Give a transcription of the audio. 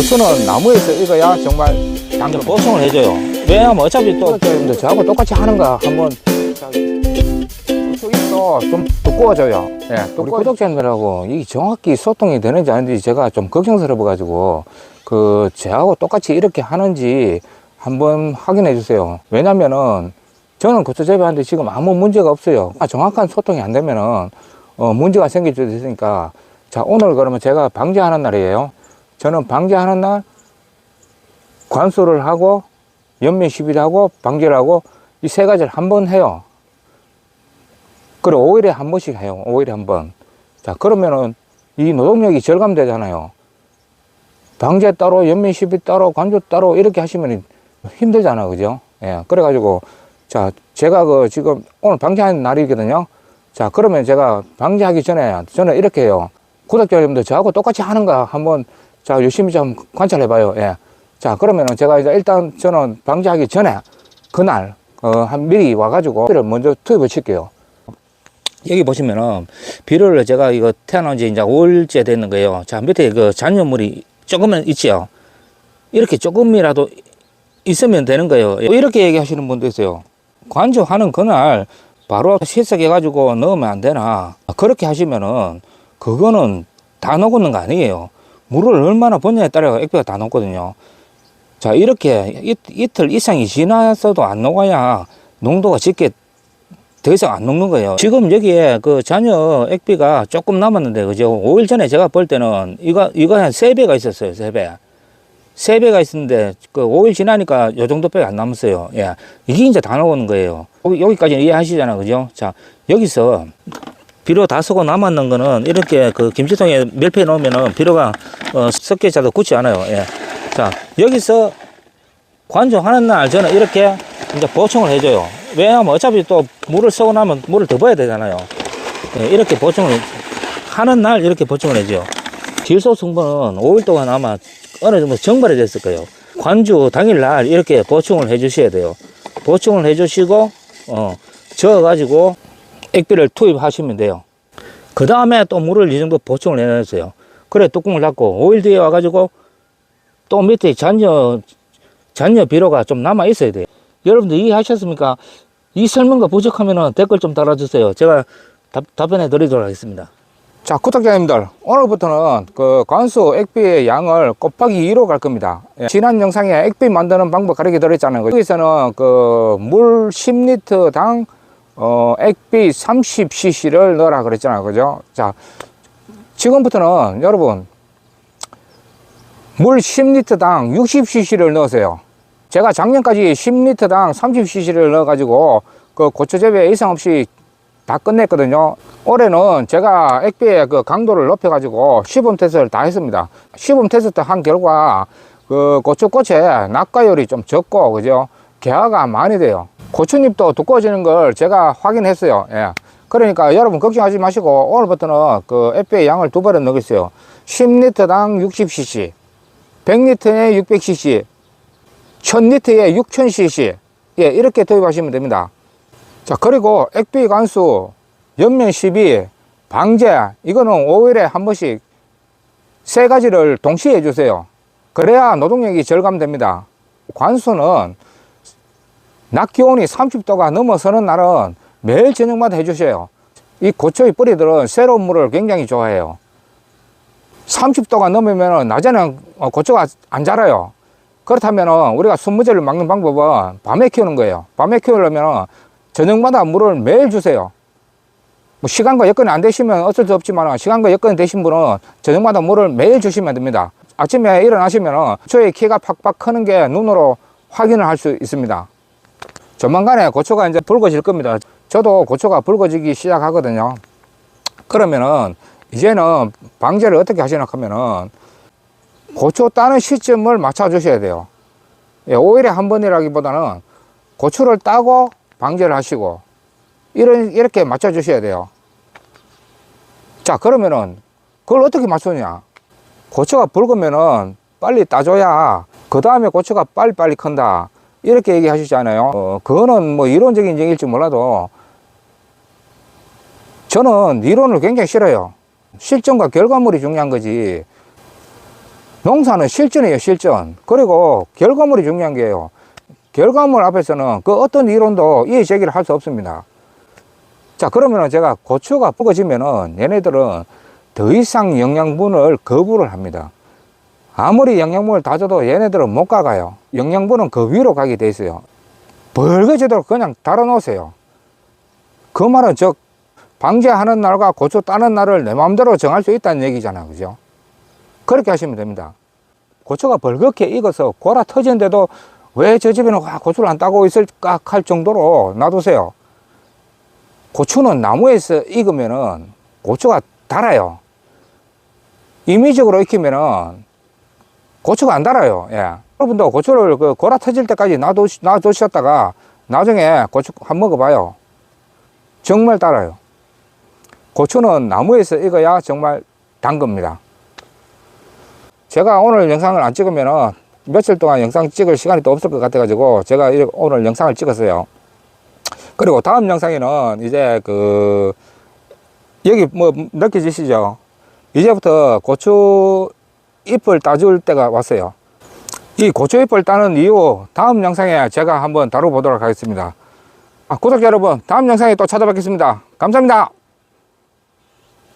고추는 나무에서 익어야 정말 당근 보충을 해줘요. 왜냐하면 어차피 또 저하고 똑같이 하는 거 한번 잎도 좀 두꺼워져요. 예, 우리 구독자님들하고 이 정확히 소통이 되는지 아닌지 제가 좀 걱정스러워가지고 그 저하고 똑같이 이렇게 하는지 한번 확인해 주세요. 왜냐면은 저는 고추 재배하는데 지금 아무 문제가 없어요. 아, 정확한 소통이 안 되면은 어, 문제가 생길 수도 있으니까 자 오늘 그러면 제가 방제하는 날이에요. 저는 방제하는 날 관수를 하고 연면 시비를 하고 방제를 하고 이 세 가지를 한 번 해요. 그리고 5일에 한 번씩 해요. 5일에 한 번. 자, 그러면은 이 노동력이 절감되잖아요. 방제 따로, 연면 시비 따로, 관조 따로 이렇게 하시면 힘들잖아. 그죠? 예. 그래가지고 자, 제가 그 지금 오늘 방제하는 날이거든요. 자, 그러면 제가 방제하기 전에 저는 이렇게 해요. 구독자 여러분들 저하고 똑같이 하는 거 한번 자, 열심히 좀 관찰해 봐요. 예. 자, 그러면은 제가 이제 일단 저는 방제하기 전에 그날 어, 한 미리 와가지고 비를 먼저 투입을 칠게요. 여기 보시면은 비료를 제가 이거 태어난 지 이제 5일째 됐는 거예요. 자, 밑에 그 잔여물이 조금은 있지요. 이렇게 조금이라도 있으면 되는 거예요. 이렇게 얘기하시는 분도 있어요. 관조하는 그날 바로 실석해가지고 넣으면 안 되나. 그렇게 하시면은 그거는 다 녹는 거 아니에요. 물을 얼마나 번냐에 따라 액비가 다 녹거든요. 자, 이렇게 이, 이틀 이상이 지났어도 안 녹아야 농도가 짙게 더 이상 안 녹는 거예요. 지금 여기에 그 잔여 액비가 조금 남았는데, 그죠? 5일 전에 제가 볼 때는 이거, 이거 한 3배가 있었어요, 3배. 3배가 있었는데, 그 5일 지나니까 요 정도밖에 안 남았어요. 예. 이게 이제 다 나오는 거예요. 여기, 여기까지는 이해하시잖아요, 그죠? 자, 여기서 비료 다 쓰고 남았는 거는 이렇게 그 김치통에 멸피해 놓으면은 비료가 어, 섞여져도 굳지 않아요. 예. 자, 여기서 관조하는 날 저는 이렇게 이제 보충을 해줘요. 왜냐하면 어차피 또 물을 쓰고 나면 물을 더 부어야 되잖아요. 예, 이렇게 보충을 하는 날 이렇게 보충을 해줘요. 질소 성분은 5일 동안 아마 어느 정도 정발이 됐을 거예요. 관주 당일날 이렇게 보충을 해 주셔야 돼요. 보충을 해 주시고, 어, 저어가지고 액비를 투입하시면 돼요. 그 다음에 또 물을 이 정도 보충을 해놨어요. 그래 뚜껑을 닫고 5일 뒤에 와가지고 또 밑에 잔여 잔여 비료가 좀 남아 있어야 돼요. 여러분들 이해하셨습니까? 이 설명과 부족하면 댓글 좀 달아주세요. 제가 답, 답변해 드리도록 하겠습니다. 자, 구독자님들, 오늘부터는 그 관수 액비의 양을 곱하기 2로 갈 겁니다. 예. 지난 영상에 액비 만드는 방법 가르쳐 드렸잖아요. 여기서는 그 물 10리터당 어, 액비 30cc를 넣으라 그랬잖아요. 그죠? 자, 지금부터는 여러분, 물 10리터당 60cc를 넣으세요. 제가 작년까지 10리터당 30cc를 넣어가지고 그 고추 재배 이상 없이 다 끝냈거든요. 올해는 제가 액비의 그 강도를 높여가지고 시범 테스트를 다 했습니다. 시범 테스트 한 결과 그 고추꽃에 낙과율이 좀 적고 그죠? 개화가 많이 돼요. 고추잎도 두꺼워지는 걸 제가 확인했어요. 예. 그러니까 여러분 걱정하지 마시고 오늘부터는 그 액비의 양을 두 배로 넣겠어요. 10리터당 60cc, 100리터에 600cc, 1000리터에 6000cc. 예, 이렇게 투입하시면 됩니다. 자, 그리고 액비 관수, 연면 시비, 방제, 이거는 5일에 한 번씩 세 가지를 동시에 해주세요. 그래야 노동력이 절감됩니다. 관수는 낮 기온이 30도가 넘어서는 날은 매일 저녁마다 해주셔요. 이 고초의 뿌리들은 새로운 물을 굉장히 좋아해요. 30도가 넘으면 낮에는 어, 고초가 안 자라요. 그렇다면 우리가 순무제를 막는 방법은 밤에 키우는 거예요. 밤에 키우려면 저녁마다 물을 매일 주세요. 뭐 시간과 여건이 안 되시면 어쩔 수 없지만 시간과 여건이 되신 분은 저녁마다 물을 매일 주시면 됩니다. 아침에 일어나시면 고초의 키가 팍팍 크는 게 눈으로 확인을 할 수 있습니다. 조만간에 고초가 이제 붉어질 겁니다. 저도 고초가 붉어지기 시작하거든요. 그러면은 이제는 방제를 어떻게 하시나 하면은 고초 따는 시점을 맞춰 주셔야 돼요. 예, 5일에 한 번이라기보다는 고추를 따고 방제를 하시고 이런 이렇게 맞춰 주셔야 돼요. 자, 그러면은 그걸 어떻게 맞추냐? 고추가 붉으면은 빨리 따줘야 그 다음에 고추가 빨리빨리 큰다. 이렇게 얘기하시잖아요. 어, 그거는 뭐 이론적인 얘기일지 몰라도 저는 이론을 굉장히 싫어요. 실전과 결과물이 중요한 거지. 농사는 실전이에요, 실전. 그리고 결과물이 중요한 게요. 결과물 앞에서는 그 어떤 이론도 이해 제기를 할 수 없습니다. 자, 그러면은 제가 고추가 붉어지면은 얘네들은 더 이상 영양분을 거부를 합니다. 아무리 영양분을 다 줘도 얘네들은 못 가가요. 영양분은 그 위로 가게 돼 있어요. 벌거지도록 그냥 달아 놓으세요. 그 말은 즉, 방제하는 날과 고추 따는 날을 내 마음대로 정할 수 있다는 얘기잖아요. 그죠? 그렇게 하시면 됩니다. 고추가 벌겋게 익어서 고라 터지는데도 왜 저 집에는 와, 고추를 안 따고 있을까 할 정도로 놔두세요. 고추는 나무에서 익으면은 고추가 달아요. 임의적으로 익히면은 고추가 안 달아요. 예. 여러분도 고추를 그 고라 터질 때까지 놔두, 놔두셨다가 나중에 고추 한 먹어봐요. 정말 달아요. 고추는 나무에서 익어야 정말 단 겁니다. 제가 오늘 영상을 안 찍으면은 며칠 동안 영상 찍을 시간이 또 없을 것 같아가지고 제가 오늘 영상을 찍었어요. 그리고 다음 영상에는 이제 그 여기 뭐 느껴지시죠? 이제부터 고추 잎을 따줄 때가 왔어요. 이 고추 잎을 따는 이유 다음 영상에 제가 한번 다뤄보도록 하겠습니다. 아, 구독자 여러분 다음 영상에 또 찾아뵙겠습니다. 감사합니다.